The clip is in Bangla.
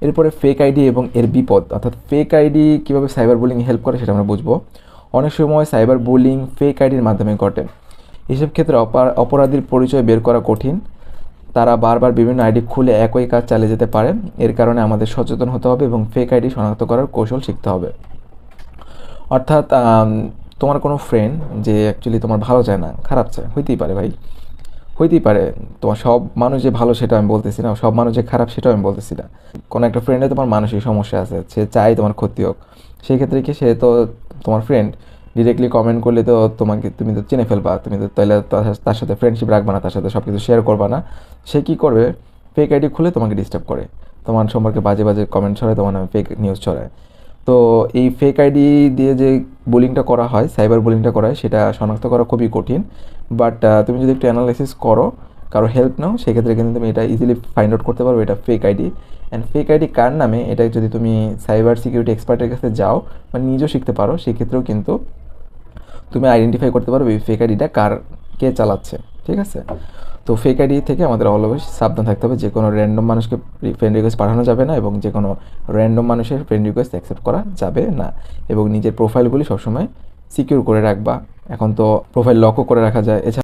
এরপরে ফেক আইডি এবং এর বিপদ। অর্থাৎ ফেক আইডি কীভাবে সাইবার বুলিং হেল্প করে সেটা আমরা বুঝব। অনেক সময় সাইবার বুলিং ফেক আইডির মাধ্যমে ঘটে। এসব ক্ষেত্রে অপা- অপরাধীর পরিচয় বের করা কঠিন। তারা বারবার বিভিন্ন আইডি খুলে একই কাজ চালিয়ে যেতে পারে। এর কারণে আমাদের সচেতন হতে হবে এবং ফেক আইডি শনাক্ত করার কৌশল শিখতে হবে। অর্থাৎ তোমার কোনো ফ্রেন্ড যে অ্যাকচুয়ালি তোমার ভালো চায় না, খারাপ চায়, হইতেই পারে ভাই। হইতেই পারে। তোমার সব মানুষ যে ভালো সেটা আমি বলতেছি না, সব মানুষ যে খারাপ সেটাও আমি বলতেছি না। কোনো একটা ফ্রেন্ডে তোমার মানসিক সমস্যা আছে, সে চায় তোমার ক্ষতি হোক। সেই ক্ষেত্রে কি সে তো তোমার ফ্রেন্ড ডিরেক্টলি কমেন্ট করলে তো তোমাকে, তুমি তো চিনে ফেলবা, তুমি তো তাহলে তার সাথে ফ্রেন্ডশিপ রাখবা না, তার সাথে সব কিছু শেয়ার করবা না। সে কী করবে? ফেক আইডি খুলে তোমাকে ডিস্টার্ব করে। তোমার সম্পর্কে বাজে বাজে কমেন্ট ছড়ায়, তোমার নামে ফেক নিউজ ছড়ায়। তো এই ফেক আইডি দিয়ে যে বুলিংটা করা হয়, সাইবার বোলিংটা করা হয়, সেটা শনাক্ত করা খুবই কঠিন। বাট তুমি যদি একটু অ্যানালাইসিস করো, কারও হেল্প নাও, সেক্ষেত্রে কিন্তু তুমি এটা ইজিলি ফাইন্ড আউট করতে পারবে, এটা fake ID and fake ID কার নামে, এটা যদি তুমি সাইবার সিকিউরিটি এক্সপার্টের কাছে যাও, বা নিজেও শিখতে পারো, সেক্ষেত্রেও কিন্তু তুমি আইডেন্টিফাই করতে পারবে এই ফেক আইডিটা কার, কে চালাচ্ছে। ঠিক আছে? তো ফেক আইডি থেকে আমাদের অলওয়েজ সাবধান থাকতে হবে। যে কোনো র্যান্ডম মানুষকে ফ্রেন্ড রিকোয়েস্ট পাঠানো যাবে না এবং যে কোনো র্যান্ডম মানুষের ফ্রেন্ড রিকোয়েস্ট অ্যাকসেপ্ট করা যাবে না। এবং নিজের প্রোফাইলগুলি সবসময় সিকিউর করে রাখবা। এখন তো প্রোফাইল লকও করে রাখা যায়। এছাড়া